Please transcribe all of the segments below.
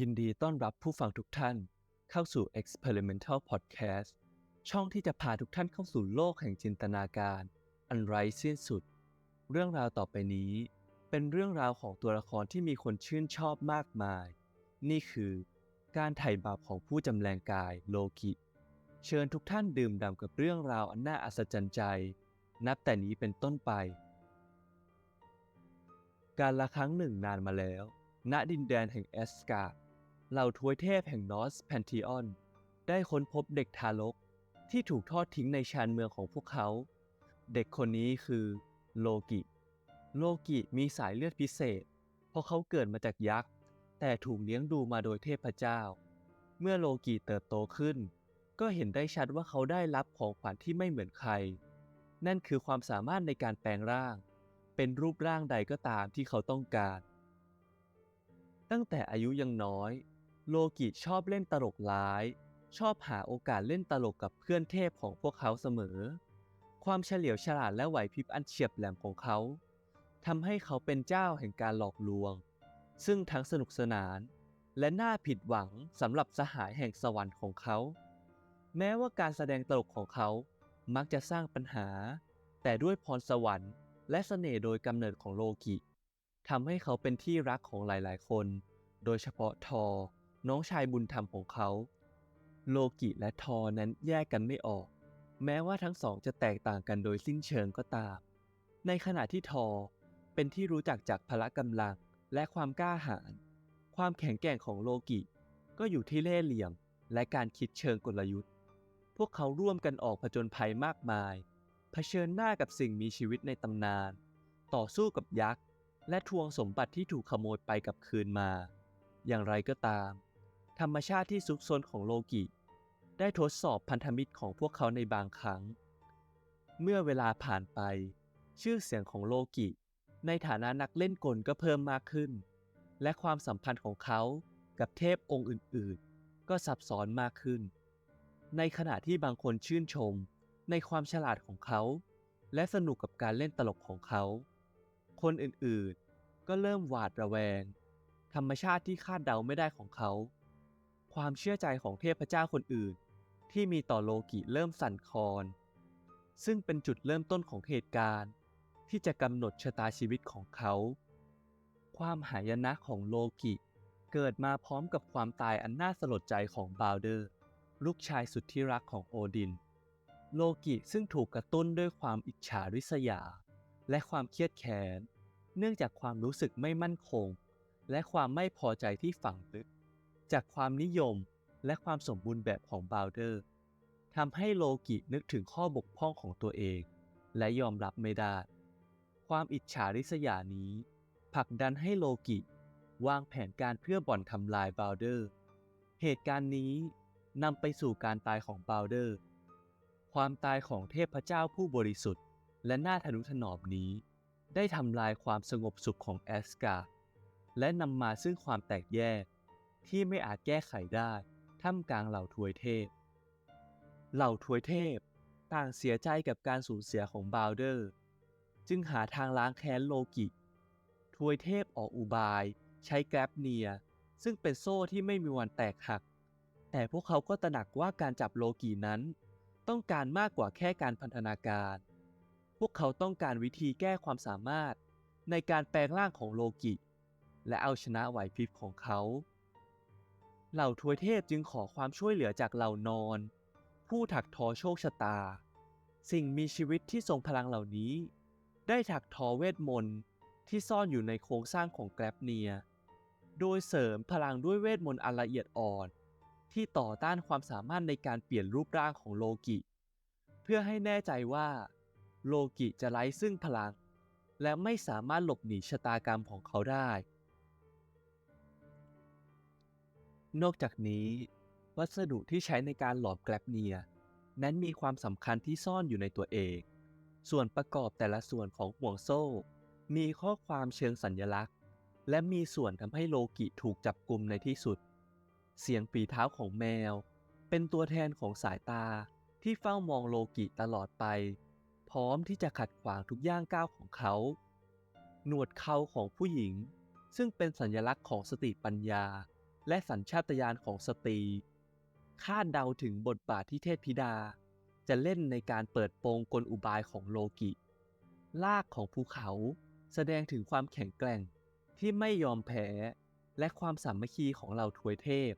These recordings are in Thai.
ยินดีต้อนรับผู้ฟังทุกท่านเข้าสู่ Experimental Podcast ช่องที่จะพาทุกท่านเข้าสู่โลกแห่งจินตนาการ อันไร้สิ้นสุด เรื่องราวต่อไปนี้ เป็นเรื่องราวของตัวละครที่มีคนชื่นชอบมากมาย นี่คือ การไถ่บาปของผู้จำแรงกายโลกิ เชิญทุกท่านดื่มด่ำกับเรื่องราวอันน่าอัศจรรย์ใจ นับแต่นี้เป็นต้นไป การละครั้งหนึ่งนานมาแล้ว ณดินแดนแห่งแอสการ์ด เหล่าทวยเทพแห่งนอสแพนทิออน ได้ค้นพบเด็กทารกที่ถูกทอดทิ้งในชานเมืองของพวกเขา เด็กคนนี้คือโลกิ โลกิมีสายเลือดพิเศษ เพราะเขาเกิดมาจากยักษ์ แต่ถูกเลี้ยงดูมาโดยเทพเจ้า เมื่อโลกิเติบโตขึ้น ก็เห็นได้ชัดว่าเขาได้รับของขวัญที่ไม่เหมือนใคร นั่นคือความสามารถในการแปลงร่าง เป็นรูปร่างใดก็ตามที่เขาต้องการ ตั้งแต่อายุยังน้อย โลกิชอบเล่นตลกร้าย ชอบหาโอกาสเล่นตลกกับเพื่อนเทพของพวกเขาเสมอ ความเฉลียวฉลาดและไหวพริบอันเฉียบแหลมของเขาทำให้เขาเป็นเจ้าแห่งการหลอกลวง ซึ่งทั้งสนุกสนาน และน่าผิดหวังสำหรับสหายแห่งสวรรค์ของเขา แม้ว่าการแสดงตลกของเขามักจะสร้างปัญหา แต่ด้วยพรสวรรค์ และเสน่ห์โดยกำเนิดของโลกิทำให้เขาเป็นที่รักของหลายๆ คน โดยเฉพาะทอ น้องชายบุญธรรมของเขา โลกิและทอนั้นแยกกันไม่ออก แม้ว่าทั้งสองจะแตกต่างกันโดยสิ้นเชิงก็ตาม ในขณะที่ทอเป็นที่รู้จักจากพละกำลังและความกล้าหาญความแข็งแกร่งของโลกิก็อยู่ที่เล่ห์เหลี่ยมและการคิดเชิงกลยุทธ์ พวกเขาร่วมกันออกผจญภัยมากมาย เผชิญหน้ากับสิ่งมีชีวิตในตำนาน ต่อสู้กับยักษ์ และทวงสมบัติที่ถูกขโมยไปกับคืนมา อย่างไรก็ตาม ธรรมชาติที่ซุกซนของโลกิ ได้ทดสอบพันธมิตรของพวกเขาในบางครั้ง เมื่อเวลาผ่านไป ชื่อเสียงของโลกิ ในฐานะนักเล่นกลก็เพิ่มมากขึ้น และความสัมพันธ์ของเขากับเทพองค์อื่นๆ ก็ซับซ้อนมากขึ้น ในขณะที่บางคนชื่นชมในความฉลาดของเขา และสนุกกับการเล่นตลกของเขา คนอื่นๆ ก็เริ่มหวาดระแวง ธรรมชาติที่คาดเดาไม่ได้ของเขา ความเชื่อใจของเทพเจ้าคนอื่น ที่มีต่อโลกิเริ่มสั่นคลอน ซึ่งเป็นจุดเริ่มต้นของเหตุการณ์ ที่จะกำหนดชะตาชีวิตของเขา ความหายนะของโลกิเกิดมาพร้อมกับความตายอันน่าสลดใจของบาวเดอร์ ลูกชายสุดที่รักของโอดิน โลกิซึ่งถูกกระตุ้นด้วยความอิจฉาริษยา และความเครียดแค้น เนื่องจากความรู้สึกไม่มั่นคง และความไม่พอใจที่ฝังลึก จากความนิยมและความสมบูรณ์แบบของบาวเดอร์ทำให้โลกินึกถึงข้อบกพร่องของตัวเอง และยอมรับไม่ได้ ความอิจฉาริษยานี้ผลักดันให้โลกิ วางแผนการเพื่อบ่อนทำลายบาวเดอร์ เหตุการณ์นี้นำไปสู่การตายของบาวเดอร์ ความตายของเทพเจ้าผู้บริสุทธิ์ และน่าทนุถนอมนี้ ได้ทำลายความสงบสุขของแอสการ์และนำมาซึ่งความแตกแยก ที่ไม่อาจแก้ไขได้ท่ามกลางเหล่าทวยเทพ เหล่าทวยเทพต่างเสียใจกับการสูญเสียของบาวเดอร์ จึงหาทางล้างแค้นโลกิทวยเทพออกอุบาย ใช้แกรบเนีย ซึ่งเป็นโซ่ที่ไม่มีวันแตกหัก แต่พวกเขาก็ตระหนักว่าการจับโลกีนั้น ต้องการมากกว่าแค่การพันธนาการ พวกเขาต้องการวิธีแก้ความสามารถในการแปลงร่างของโลกิ และเอาชนะไหวพริบของเขา เหล่าทวยเทพจึงขอความช่วยเหลือจากเหล่านอน ผู้ถักทอโชคชะตา สิ่งมีชีวิตที่ทรงพลังเหล่านี้ ได้ถักทอเวทมนต์ที่ซ่อนอยู่ในโครงสร้างของแกรบเนีย โดยเสริมพลังด้วยเวทมนต์อันละเอียดอ่อน ที่ต่อต้านความสามารถในการเปลี่ยนรูปร่างของโลกิ เพื่อให้แน่ใจว่า โลกิจะไร้ซึ่งพลัง และไม่สามารถหลบหนีชะตากรรมของเขาได้ นอกจากนี้ วัสดุที่ใช้ในการหลอมแกลบเนีย นั้นมีความสำคัญที่ซ่อนอยู่ในตัวเอง ส่วนประกอบแต่ละส่วนของห่วงโซ่ มีข้อความเชิงสัญญลักษณ์ และมีส่วนทำให้โลกิถูกจับกลุ่มในที่สุด เสียงปีเท้าของแมว เป็นตัวแทนของสายตาที่เฝ้ามองโลกิตลอดไป พร้อมที่จะขัดขวางทุกย่างก้าวของเขา หนวดเขาของผู้หญิง ซึ่งเป็นสัญลักษณ์ของสติปัญญา และสัญชาตญาณของสตรีคาดเดาถึงบทบาทที่เทพธิดา จะเล่นในการเปิดโปงกลอุบายของโลกิ ลากของภูเขาแสดงถึงความแข็งแกร่งที่ไม่ยอมแพ้ และความสามัคคีของเหล่าทวยเทพ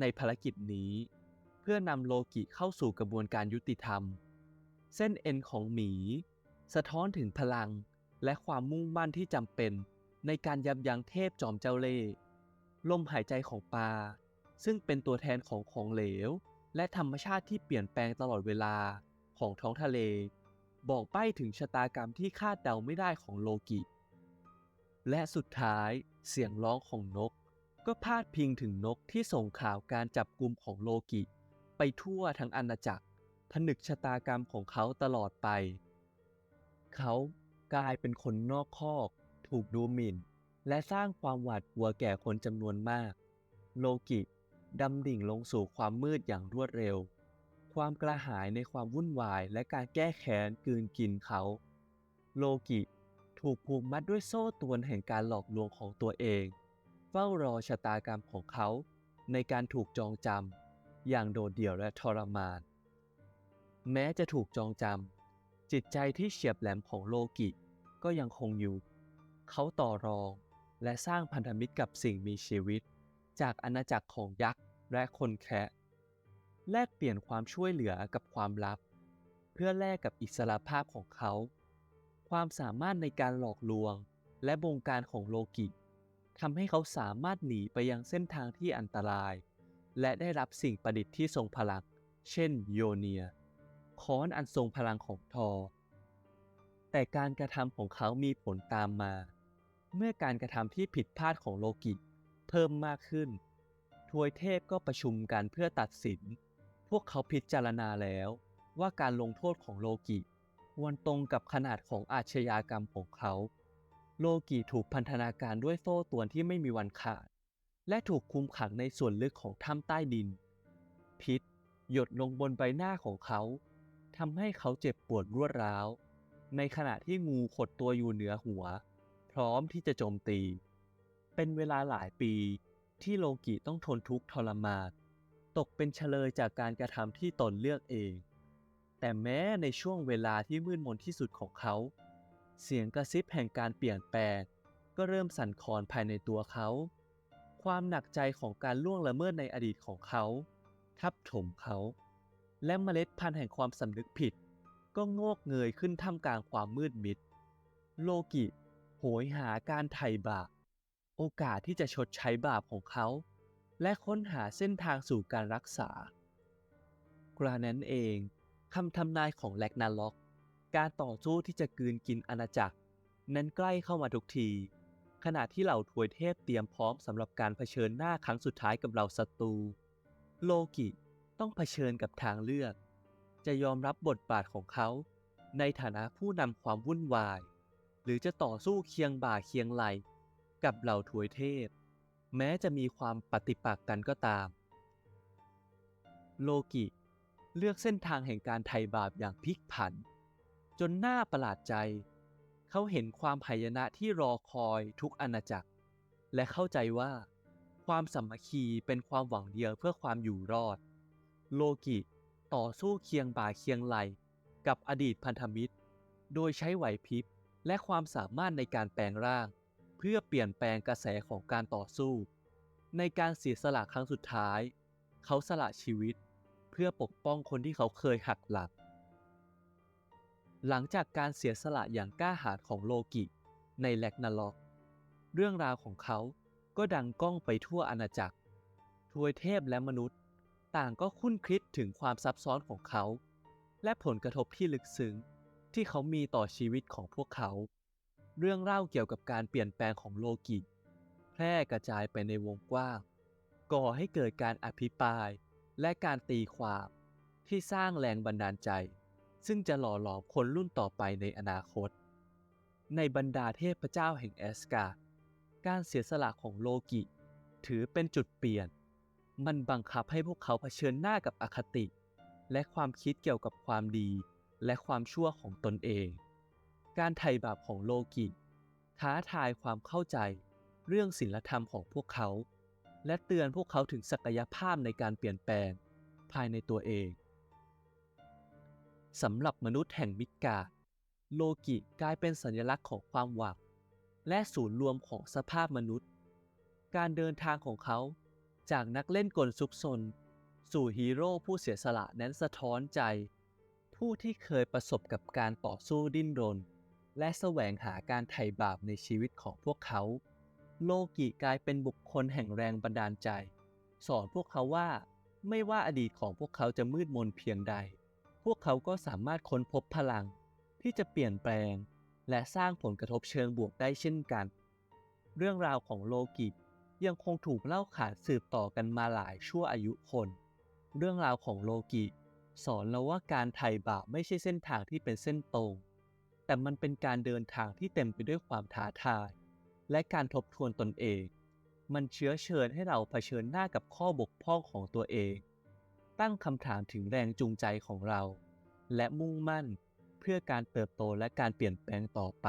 ในภารกิจนี้ เพื่อนำโลกิเข้าสู่กระบวนการยุติธรรม เส้นเอ็นของหมี สะท้อนถึงพลังและความมุ่งมั่นที่จำเป็นในการยับยั้งเทพจอมเจ้าเล่ห์ ลมหายใจของปลา ซึ่งเป็นตัวแทนของของเหลว และธรรมชาติที่เปลี่ยนแปลงตลอดเวลาของท้องทะเล บอกใบ้ถึงชะตากรรมที่คาดเดาไม่ได้ของโลกิ และสุดท้ายเสียงร้องของนก ก็พาดพิงถึงนกที่ส่งข่าวการจับกลุ่มของโลกิ ไปทั่วทั้งอาณาจักรผนึกชะตากรรมของเขาตลอดไป เขากลายเป็นคนนอกคอก ถูกดูหมิ่น และสร้างความหวาดกลัวแก่คนจำนวนมาก โลกิดำดิ่งลงสู่ความมืดอย่างรวดเร็ว ความกระหายในความวุ่นวายและการแก้แค้นกืนกินเขา โลกิถูกผูกมัดด้วยโซ่ตรวนแห่งการหลอกลวงของตัวเอง เฝ้ารอชะตากรรมของเขา ในการถูกจองจำอย่างโดดเดี่ยวและทรมาน แม้จะถูกจองจำจิตใจที่เฉียบแหลมของโลกิก็ยังคงอยู่ เขาต่อรอง และสร้างพันธมิตรกับสิ่งมีชีวิต จากอาณาจักรของยักษ์และคนแคะแลกเปลี่ยนความช่วยเหลือกับความลับ เพื่อแลกกับอิสรภาพของเขา ความสามารถในการหลอกลวงและบงการของโลกิทำให้เขาสามารถหนีไปยังเส้นทางที่อันตราย และได้รับสิ่งประดิษฐ์ที่ทรงพลัง เช่นโยเนีย ค้อนอันทรงพลังของทอ แต่การกระทำของเขามีผลตามมา เมื่อการกระทำที่ผิดพลาดของโลกิ เพิ่มมากขึ้น ทวยเทพก็ประชุมกันเพื่อตัดสิน พวกเขาพิจารณาแล้วว่าการลงโทษของโลกิควรตรงกับขนาดของอาชญากรรมของเขา โลกิถูกพันธนาการด้วยโซ่ตวนที่ไม่มีวันขาด และถูกคุมขังในส่วนลึกของถ้ำใต้ดิน พิษ หยดลงบนใบหน้าของเขาทำให้เขาเจ็บปวดรวดร้าว ในขณะที่งูขดตัวอยู่เหนือหัว พร้อมที่จะโจมตี เป็นเวลาหลายปีที่โลกิต้องทนทุกข์ทรมานตกเป็นเฉลยจากการกระทำที่ตนเลือกเอง แต่แม้ในช่วงเวลาที่มืดมนที่สุดของเขา เสียงกระซิบแห่งการเปลี่ยนแปลงก็เริ่มสั่นคลอนภายในตัวเขา ความหนักใจของการล่วงละเมิดในอดีตของเขา ทับถมเขา และเมล็ดพันธุ์แห่งความสำนึกผิด ก็งอกเงยขึ้นท่ามกลางความมืดมิด โลกิ โหยหาการไถ่บาป โอกาสที่จะชดใช้บาปของเขา และค้นหาเส้นทางสู่การรักษากระนั้นเองคำทำนายของแลกนาล็อก การต่อสู้ที่จะกืนกินอาณาจักร นั้นใกล้เข้ามาทุกที ขณะที่เหล่าทวยเทพเตรียมพร้อมสำหรับการเผชิญหน้าครั้งสุดท้ายกับเหล่าศัตรู โลกิต้องเผชิญกับทางเลือก จะยอมรับบทบาทของเขา ในฐานะผู้นำความวุ่นวาย หรือจะต่อสู้เคียงบ่าเคียงไหล กับเหล่าทวยเทพ แม้จะมีความปฏิปักษ์กันก็ตาม โลกิ เลือกเส้นทางแห่งการไถ่บาปอย่างพลิกผัน จนน่าประหลาดใจ เขาเห็นความหายนะที่รอคอยทุกอาณาจักร และเข้าใจว่า ความสามัคคีเป็นความหวังเดียวเพื่อความอยู่รอด โลกิต่อสู้เคียงบ่าเคียงไหล กับอดีตพันธมิตร โดยใช้ไหวพริบ และความสามารถในการแปลงร่าง เพื่อเปลี่ยนแปลงกระแสของการต่อสู้ ในการเสียสละครั้งสุดท้าย เขาสละชีวิต เพื่อปกป้องคนที่เขาเคยหักหลักหลังจากการเสียสละอย่างกล้าหาญของโลกิ ในแลกนาล็อก เรื่องราวของเขาก็ดังก้องไปทั่วอาณาจักร ทวยเทพและมนุษย์ ต่างก็คุ้นคิดถึงความซับซ้อนของเขา และผลกระทบที่ลึกซึ้ง ที่เขามีต่อชีวิตของพวกเขา เรื่องเล่าเกี่ยวกับการเปลี่ยนแปลงของโลกิ แพร่กระจายไปในวงกว้าง ก่อให้เกิดการอภิปราย และการตีความที่สร้างแรงบันดาลใจ ซึ่งจะหล่อหลอมคนรุ่นต่อไปในอนาคต ในบรรดาเทพเจ้าแห่งแอสการ์ดการเสียสละของโลกิ ถือเป็นจุดเปลี่ยน มันบังคับให้พวกเขาเผชิญหน้ากับอคติ และความคิดเกี่ยวกับความดี และความชั่วของตนเอง การไถ่บาปของโลกิท้าทายความเข้าใจเรื่องศีลธรรมของพวกเขา และเตือนพวกเขาถึงศักยภาพในการเปลี่ยนแปลงภายในตัวเองสำหรับมนุษย์แห่งมิกกาโลกิกลายเป็นสัญลักษณ์ของความหวังและศูนย์รวมของสภาพมนุษย์ การเดินทางของเขาจากนักเล่นกลซุกซน สู่ฮีโร่ผู้เสียสละนั้นสะท้อนใจ ผู้ที่เคยประสบกับการต่อสู้ดิ้นรน และแสวงหาการไถ่บาปในชีวิตของพวกเขา โลกิกลายเป็นบุคคลแห่งแรงบันดาลใจ สอนพวกเขาว่า ไม่ว่าอดีตของพวกเขาจะมืดมนเพียงใด พวกเขาก็สามารถค้นพบพลัง ที่จะเปลี่ยนแปลง และสร้างผลกระทบเชิงบวกได้เช่นกัน เรื่องราวของโลกิยังคงถูกเล่าขานสืบต่อกันมาหลายชั่วอายุคน เรื่องราวของโลกิ สอนเราว่าการไถ่บาปไม่ใช่เส้นทางที่เป็นเส้นตรง แต่มันเป็นการเดินทางที่เต็มไปด้วยความท้าทาย และการทบทวนตนเอง มันเชื้อเชิญให้เราเผชิญหน้ากับข้อบกพร่องของตัวเอง ตั้งคำถามถึงแรงจูงใจของเรา และมุ่งมั่นเพื่อการเติบโตและการเปลี่ยนแปลงต่อไป